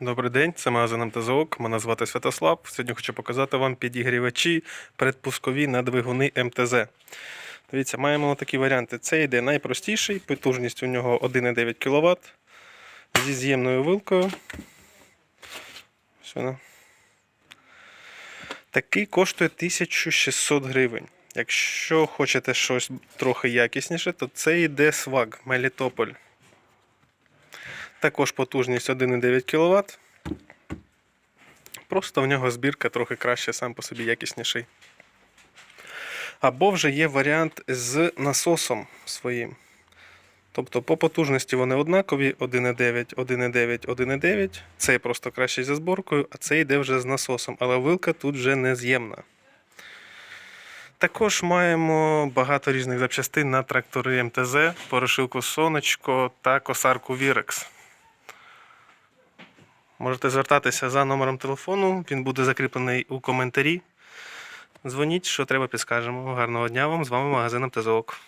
Добрий день, це магазин МТЗОК. Мене звати Святослав. Сьогодні хочу показати вам підігрівачі предпускові на двигуни МТЗ. Дивіться, маємо такі варіанти. Це йде найпростіший, потужність у нього 1,9 кВт зі з'ємною вилкою. Ось вона. Такий коштує 1600 гривень. Якщо хочете щось трохи якісніше, то це йде сваг Мелітополь. Також потужність 1,9 кВт. Просто в нього збірка трохи краще, сам по собі якісніший. Або вже є варіант з насосом своїм. Тобто по потужності вони однакові 1,9, 1,9, 1,9. Цей просто кращий за зборкою, а цей йде вже з насосом. Але вилка тут вже не з'ємна. Також маємо багато різних запчастин на трактори МТЗ, порошилку Сонечко та косарку Вірекс. Можете звертатися за номером телефону, він буде закріплений у коментарі. Дзвоніть, що треба, підскажемо. Гарного дня вам! З вами магазин МТЗОК.